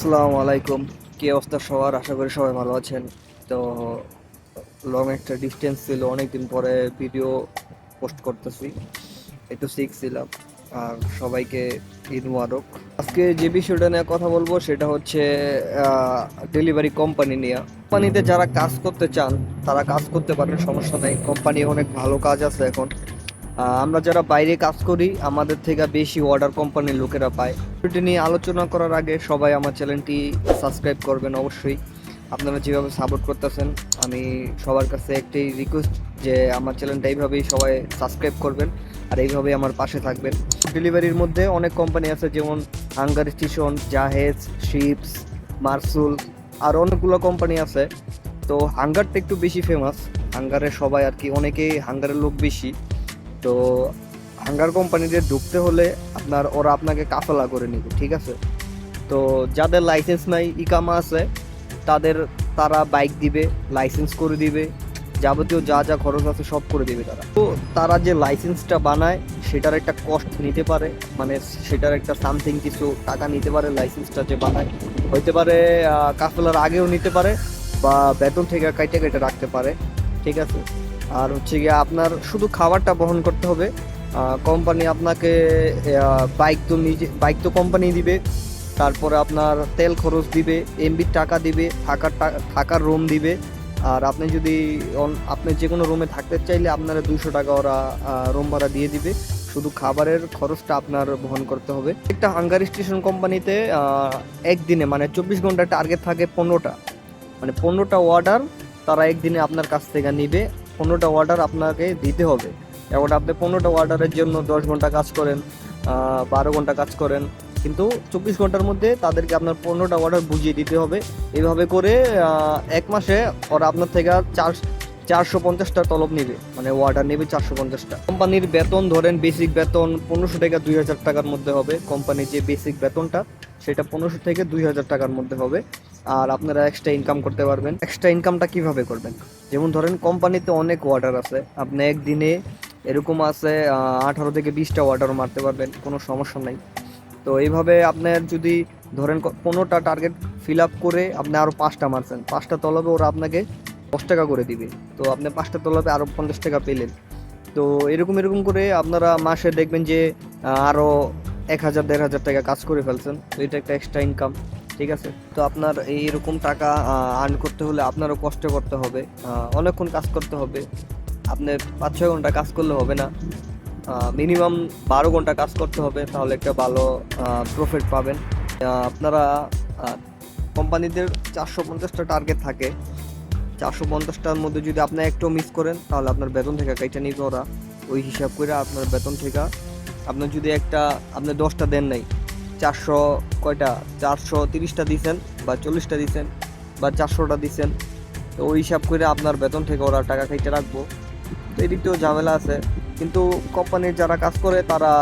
আসসালামু আলাইকুম। কি অবস্থা সবার? আশা করি সবাই ভালো আছেন। তো লং একটা ডিস্টেন্স ছিল, অনেকদিন পরে ভিডিও পোস্ট করতেছি। একটু সিক ছিলাম। আর সবাইকে ঈদ আজকে যে বিষয়টা নিয়ে কথা বলব, সেটা হচ্ছে ডেলিভারি কোম্পানি নিয়ে। কোম্পানিতে যারা কাজ করতে চান, তারা কাজ করতে পারেন, সমস্যা নেই। কোম্পানি অনেক ভালো কাজ আছে এখন। আমরা যারা বাইরে কাজ করি, আমাদের থেকে বেশি অর্ডার কোম্পানির লোকেরা পায়। বিষয়টি নিয়ে আলোচনা করার আগে সবাই আমার চ্যানেলটি সাবস্ক্রাইব করবেন অবশ্যই। আপনারা যেভাবে সাপোর্ট করতেছেন, আমি সবার কাছে একটি রিকোয়েস্ট যে আমার চ্যানেলটা এইভাবেই সবাই সাবস্ক্রাইব করবেন আর এইভাবেই আমার পাশে থাকবেন। ডেলিভারির মধ্যে অনেক কোম্পানি আছে, যেমন hunger station Jahez ships Mrsool আর অনেকগুলো কোম্পানি আছে। তো হাঙ্গারটা একটু বেশি ফেমাস হাঙ্গারে সবাই আর কি, অনেকেই হাঙ্গারের লোক বেশি। তো হাঙ্গার কোম্পানিতে ঢুকতে হলে আপনার, ওরা আপনাকে কাফেলা করে নেবে, ঠিক আছে? তো যাদের লাইসেন্স নাই, ইকামা আছে, তাদের, তারা বাইক দিবে লাইসেন্স করে দিবে, যাবতীয় যা যা খরচ আছে সব করে দিবে তারা। তো তারা যে লাইসেন্সটা বানায়, সেটার একটা কস্ট নিতে পারে মানে সেটার একটা সামথিং কিছু টাকা নিতে পারে লাইসেন্সটা যে বানায়। হইতে পারে কাফেলার আগেও নিতে পারে, বা বেতন থেকে কাইটে কেটে রাখতে পারে, ঠিক আছে? আর হচ্ছে গিয়ে আপনার শুধু খাবারটা বহন করতে হবে। কোম্পানি আপনাকে বাইক তো নিজে বাইক তো কোম্পানি দিবে। তারপরে আপনার তেল খরচ দিবে এমবির টাকা দিবে, থাকার থাকার রুম দিবে। আর আপনি যদি আপনি যে কোনো রুমে থাকতে চাইলে আপনারা দুশো টাকা ওরা রুম ভাড়া দিয়ে দিবে। শুধু খাবারের খরচটা আপনার বহন করতে হবে। একটা হাঙ্গারি স্টেশন কোম্পানিতে একদিনে মানে চব্বিশ ঘণ্টা টার্গেট থাকে পনেরোটা। মানে পনেরোটা অর্ডার তারা একদিনে আপনার কাছ থেকে নিবে। পনেরোটা অর্ডার আপনাকে দিতে হবে। এবার আপনি পনেরোটা অর্ডারের জন্য দশ ঘণ্টা কাজ করেন বারো ঘণ্টা কাজ করেন। কিন্তু চব্বিশ ঘণ্টার মধ্যে তাদেরকে আপনার পনেরোটা অর্ডার বুঝিয়ে দিতে হবে। এইভাবে করে এক মাসে ওরা আপনার থেকে চার, চারশো পঞ্চাশটা তলব নেবে। মানে অর্ডার নেবে চারশো পঞ্চাশটা। কোম্পানির বেতন ধরেন বেসিক বেতন পনেরোশো টাকা দুই হাজার টাকার মধ্যে হবে। কোম্পানির যে বেসিক বেতনটা, সেটা পনেরোশো থেকে দুই হাজার টাকার মধ্যে হবে। আর আপনারা এক্সট্রা ইনকাম করতে পারবেন। এক্সট্রা ইনকামটা কীভাবে করবেন? যেমন ধরেন কোম্পানিতে অনেক অর্ডার আছে। আপনি একদিনে এরকম আছে আঠারো থেকে বিশটা অর্ডার মারতে পারবেন, কোনো সমস্যা নাই। তো এইভাবে আপনার যদি ধরেন পনেরোটা টার্গেট ফিল আপ করে আপনি আরও পাঁচটা মারছেন, পাঁচটা তলবে ওরা আপনাকে দশ টাকা করে দিবে। তো আপনি পাঁচটা তলবে আরও পঞ্চাশ টাকা পেলেন। তো এরকম এরকম করে আপনারা মাসে দেখবেন যে আরও এক হাজার, দেড় হাজার টাকা কাজ করে ফেলছেন। তো এটা একটা এক্সট্রা ইনকাম ঠিক আছে? তো আপনার এই এরকম টাকা আর্ন করতে হলে আপনারও কষ্ট করতে হবে। অনেকক্ষণ কাজ করতে হবে। আপনি পাঁচ ছয় ঘণ্টা কাজ করলে হবে না। মিনিমাম বারো ঘণ্টা কাজ করতে হবে, তাহলে একটা ভালো প্রফিট পাবেন। আপনারা কোম্পানিদের চারশো পঞ্চাশটা টার্গেট থাকে। চারশো পঞ্চাশটার মধ্যে যদি আপনি একটু মিস করেন, তাহলে আপনার বেতন থেকে কাইটা নিবে ওরা। ওই হিসাব করে আপনার বেতন থেকে আপনার যদি একটা, আপনি দশটা দেন নাই চারশো কয়টা? চারশো তিরিশটা দিছেন বা চল্লিশটা দিছেন বা চারশোটা দিছেন। তো ওই হিসাব করে আপনার বেতন থেকে ওরা টাকা খাইতে রাখব। তো এদিকটাও ঝামেলা আছে। কিন্তু কোম্পানির যারা কাজ করে, তারা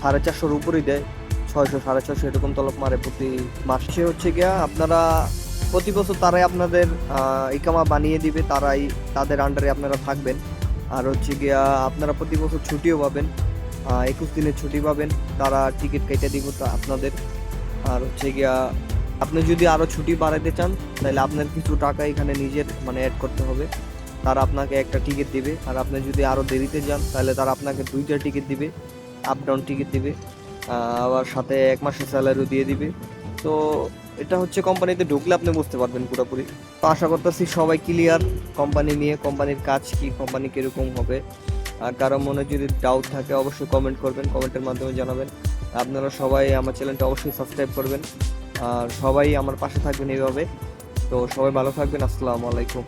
সাড়ে চারশোর উপরেই দেয়। ছয়শো, সাড়ে ছয়শো এরকম তলব মারে প্রতি মাসে। হচ্ছে গিয়া আপনারা প্রতি বছর তারাই আপনাদের ইকামা বানিয়ে দিবে। তারাই তাদের আন্ডারে আপনারা থাকবেন। আর হচ্ছে গিয়া আপনারা প্রতি বছর ছুটিও পাবেন। একুশ দিনের ছুটি পাবেন, তারা টিকিট কেটে দিব তা আপনাদের। আর হচ্ছে গিয়া, আপনি যদি আরও ছুটি বাড়াতে চান, তাহলে আপনার কিছু টাকা এখানে নিজের মানে অ্যাড করতে হবে। তারা আপনাকে একটা টিকিট দিবে, আর আপনি যদি আরও দেরিতে যান, তাহলে তারা আপনাকে দুইটা টিকিট দিবে আপ ডাউন টিকিট দিবে আবার সাথে এক মাসের স্যালারিও দিয়ে দিবে। তো এটা হচ্ছে কোম্পানিতে ঢুকলে আপনি বুঝতে পারবেন পুরোপুরি। তো আশা করতেছি সবাই ক্লিয়ার কোম্পানি নিয়ে, কোম্পানির কাজ কি, কোম্পানি কীরকম হবে। আর কারও মনে যদি ডাউট থাকে অবশ্যই কমেন্ট করবেন কমেন্টের মাধ্যমে জানাবেন। আপনারা সবাই আমার চ্যানেলটা অবশ্যই সাবস্ক্রাইব করবেন। আর সবাই আমার পাশে থাকবেন এইভাবে। তো সবাই ভালো থাকবেন, আসসালামু আলাইকুম।